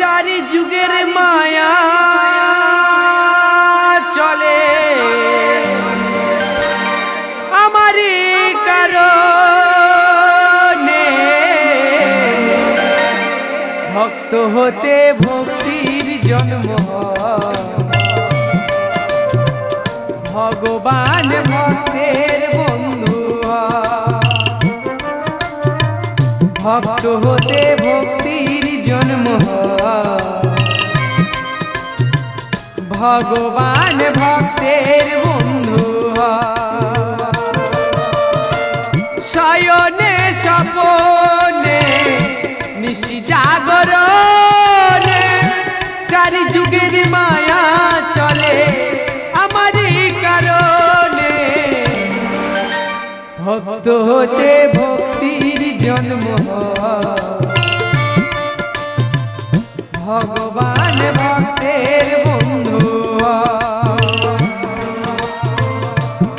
চারি যুগের মায়া চলে আমারই কারণে ভক্ত হতে ভক্তির জন্ম। ভগবান ভক্তের বন্ধু। ভক্ত হতে ভক্তির জন্ম। ভগবান ভক্তের বন্ধু। শয়নে সপনে নিশি জাগরণে চারি যুগের মায়া চলে আমারই কারণে ভক্ত হতে ভক্তির জন্ম হয়। ভগবান ভক্তের বন্ধু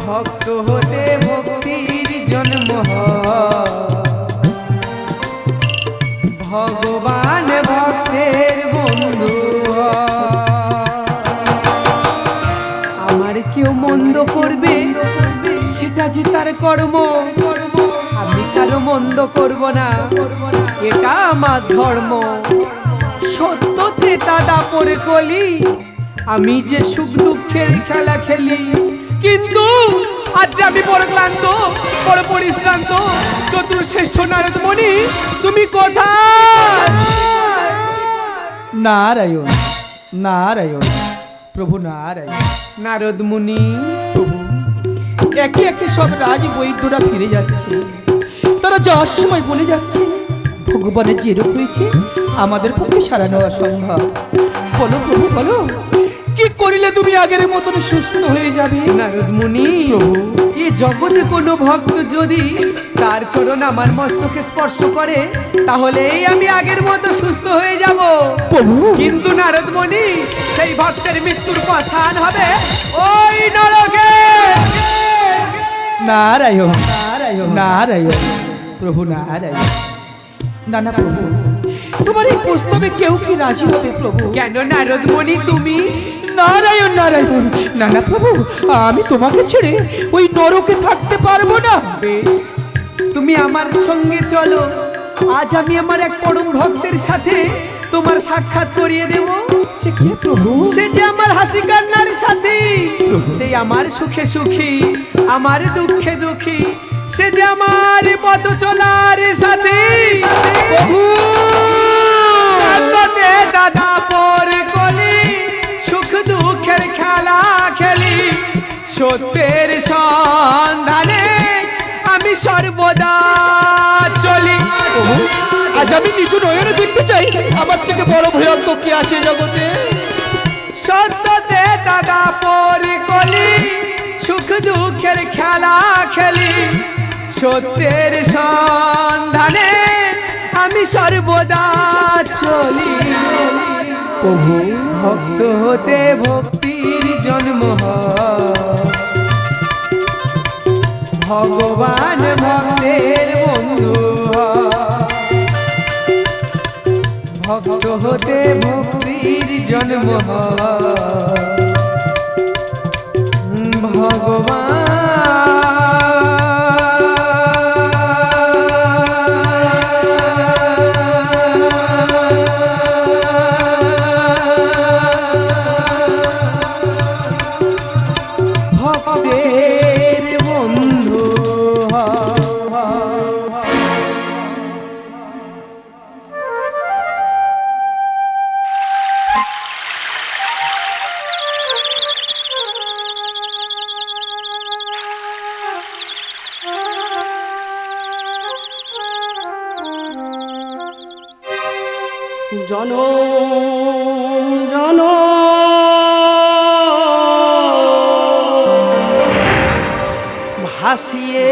ভক্ত হতে ভক্তির জন্ম ভগবান ভক্তের বন্ধু। আমার কেউ মন্দ করবে, সেটা যে তার কর্ম, আমি কারও মন্দ করব না, এটা আমার ধর্ম সত্য ত্রেতা দাপরে কলি। আমি যে সুখ দুঃখের খেলা খেলি। কিন্তু আজ যে আমি বড় ক্লান্ত বড় পরিশ্রান্ত চতুর্শ্রেষ্ঠ নারদ মণি তুমি কোথায়? নারায়ণ নারায়ণ প্রভু নারায়ণ। নারদ মুনি প্রভু একে একে সব রাজ বৈদ্যরা ফিরে যাচ্ছে। তারা যাওয়ার সময় বলে যাচ্ছে ভগবানের যে রূপ হয়েছে আমাদের পক্ষে সারানো অসম্ভব। বলো প্রভু বলো। কি করিলে তুমি আগের মতন সুস্থ হয়ে যাবে? নারদ মুনি প্রভু। এ জগতে কোনো ভক্ত যদি তার চরণ আমার মস্তকে স্পর্শ করে তাহলেই আমি আগের মতো সুস্থ হয়ে যাব। প্রভু। কিন্তু নারদ মুনি সেই ভক্তের মৃত্যুর পথান হবে ওই নরকে। নারায়ণ নারায়ণ নারায়ণ। প্রভু নারায়ণ। না না প্রভু। তোমার এই প্রস্তাবে কেউ কি রাজি হবে প্রভু? কেন নারদ মুনি তুমি? নারায়ণ নারায়ণ। না না প্রভু আমি তোমাকে ছেড়ে ওই নরকে থাকতে পারব না। বেশ তুমি আমার সঙ্গে চলো। আজ আমি আমার এক পরম ভক্তের সাথে তোমার সাক্ষাৎ করিয়ে দেব। সে কি প্রভু সে যে আমার হাসি কান্নার সাথী। সেই আমার সুখে সুখী আমার দুঃখে দুঃখী। সে যে আমার পথ চলার সাথী। প্রভু দাদা পর কলি সুখ দুঃখের খেলা খেলি। সত্যের সন্ধানে আমি সর্বদা আমি নিজ নয়নে দেখতে চাই। আমার থেকে বড় ভয়ঙ্কর কি আছে জগতে? সত্যতে দাদা পরি কলি সুখ দুঃখের খেলা খেলি। সত্যের সন্ধানে আমি সর্বদা চলি। প্রভু। ভক্ত হতে ভক্তির জন্ম ভগবান ভক্তের বন্ধু। ভক্ত হতে ভক্তির জন্ম। ভগবান জন জন ভাসিয়ে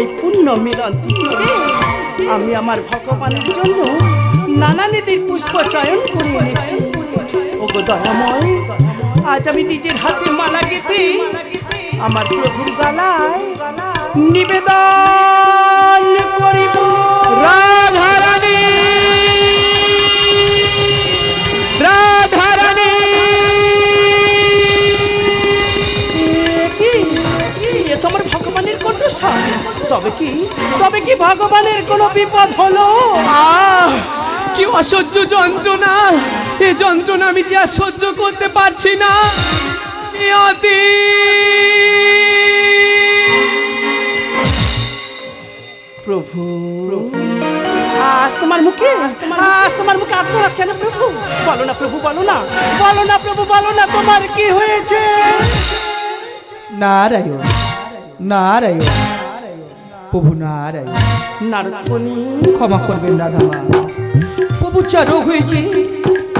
এই পুণ্য মিলন। তিথিতে আমি আমার ভগবানের জন্য নানা নীতির পুষ্প চয়ন করে এনেছি। ও গো দয়াময়, আজ আমি নিজের হাতে মালা গেতে আমার প্রভুর গালায় নিবেদন করিব। রাধারানী তবে কি? তবে কি ভগবানের কোনো বিপদ হলো? আহ কি অসহ্য যন্ত্রণা। এ যন্ত্রণা আমি যে আর সহ্য করতে পারছি না। অতি প্রভু। আজ তোমার মুখে? আজ তোমার মুখে আত্মরাত কেন প্রভু? বলো না প্রভু বলো না। বলো না প্রভু বলো না তোমার কি হয়েছে? নারায়ণ নারায়ণ। প্রভু নারদমণি ক্ষমা করবেন রাধামা প্রভু যা রোগ হয়েছে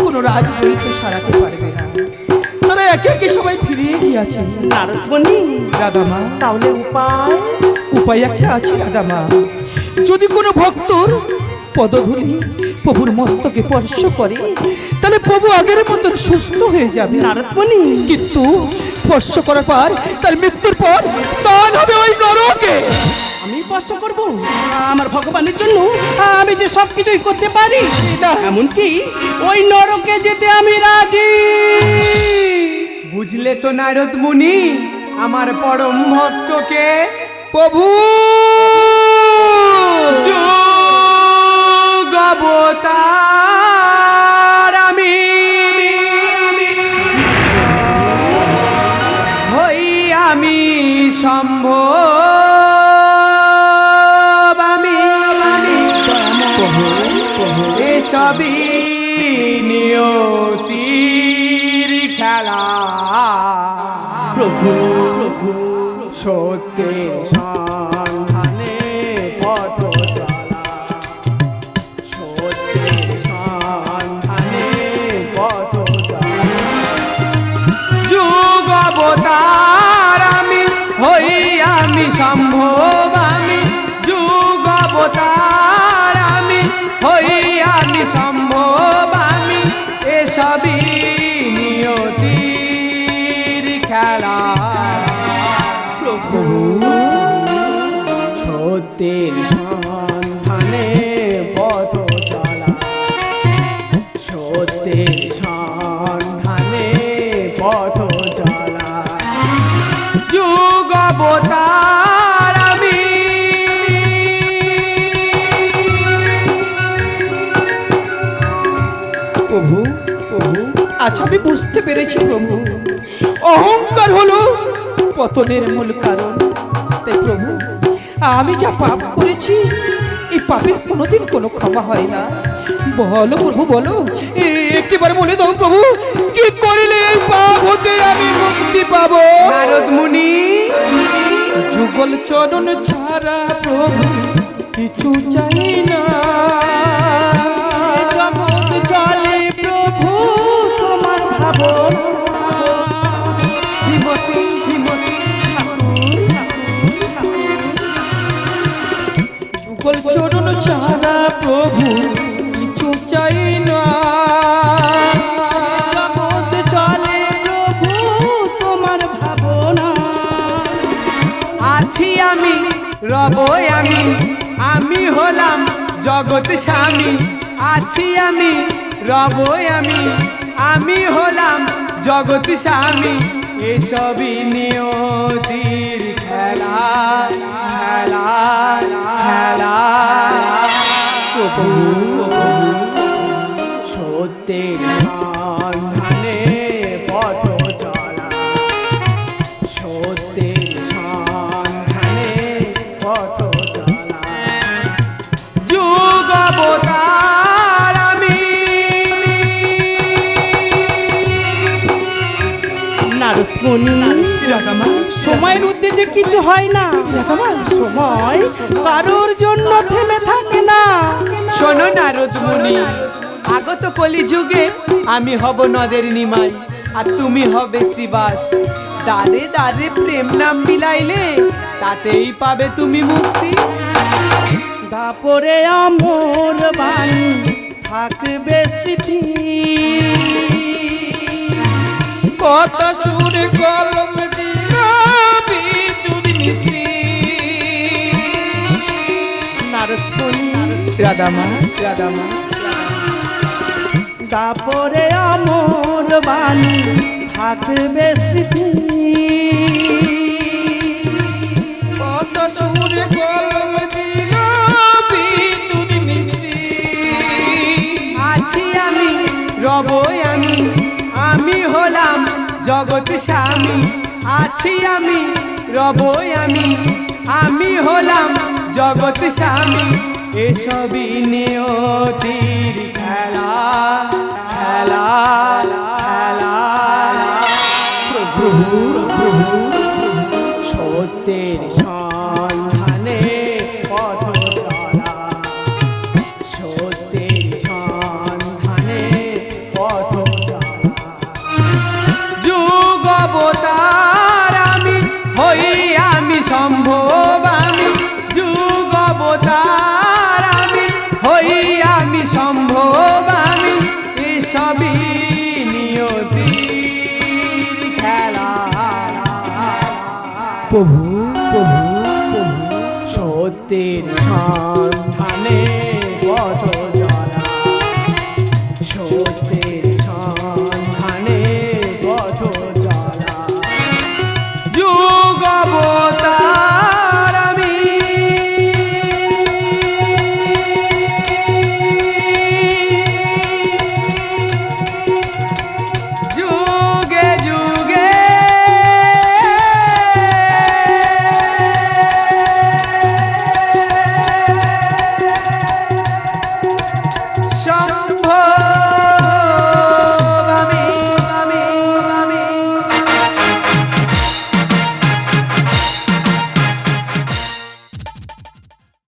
কোনো রাজবই তো সারাতে পারবে না। তারা একে একে সবাই ফিরিয়ে গিয়েছে। নারদমণি রাধামা তাহলে উপায়? উপায় একটা আছে রাধামা যদি কোনো ভক্তর পদধূলি প্রভুর মস্তকে স্পর্শ করে তাহলে প্রভু আগের মতন সুস্থ হয়ে যাবে। নারদমণি কিন্তু স্পর্শ করার পর তার মৃত্যুর পর স্থান হবে ওই নরকে। আমি কষ্ট করব। আমার ভগবানের জন্য আমি যে সব কিছুই করতে পারি না। এমনকি ওই নরকে যেতে আমি রাজি। বুঝলে তো নারদ মুনি আমার পরম ভক্তকে? প্রভু! অবতার সম্ভব আমি এসবই নিয়তির খেলা। প্রভু প্রভু। সত্যের আচ্ছা আমি বুঝতে পেরেছি প্রভু। অহংকার হলো পতনের মূল কারণ। তাই প্রভু আমি যা পাপ করেছি এই পাপের কোনোদিন কোনো ক্ষমা হয় না। বলো প্রভু বলো। একটিবার বলে দাও প্রভু কি করিলে এই পাপ হতে আমি মুক্তি পাবো? নারদ মুনি। যুগল চরণ ছাড়া প্রভু কিছু চাই না। প্রভু, কিছু চাই না। জগৎ চলে প্রভু আমি রবই আমি আমি হলাম জগৎ স্বামী। আছি আমি রবই আমি আমি হলাম জগৎ স্বামী। এসবই নিয়তির খেলা খেলা। সত্যের সন্ধানে পথ চলা সত্যের সন্ধানে পথ চলা যুগ অবতার আমি নারদমণি রাগামা সময়ের উদ্দেশ্যে কিছু হয় না। সময় কারোর জন্য থেমে থাকে না। শোনো নারদ মুনি আগত কলি যুগে আমি হব নদের নিমাই আর তুমি হবে শ্রীবাস। দাঁড়ে দাঁড়ে প্রেম নাম বিলাইলে তাতেই পাবে তুমি মুক্তি। দাপরে আমর বাণী থাকবে স্মৃতি। কত সুর কলম দিল দাপরে আমর বাণী থাকবে স্মৃতি। কত সুর কলম দিল বিদ্যুৎ মিস্ত্রি। আছি আমি রবই আমি আমি হলাম জগৎ স্বামী। আছি আমি রবই আমি আমি হলাম জগৎ স্বামী। এসবই নিয়তির খেলা খেলা খেলা। প্রভু প্রভু সত্যের সন্ধানে। প্রভু প্রভু প্রভু সত্যের সন্ধানে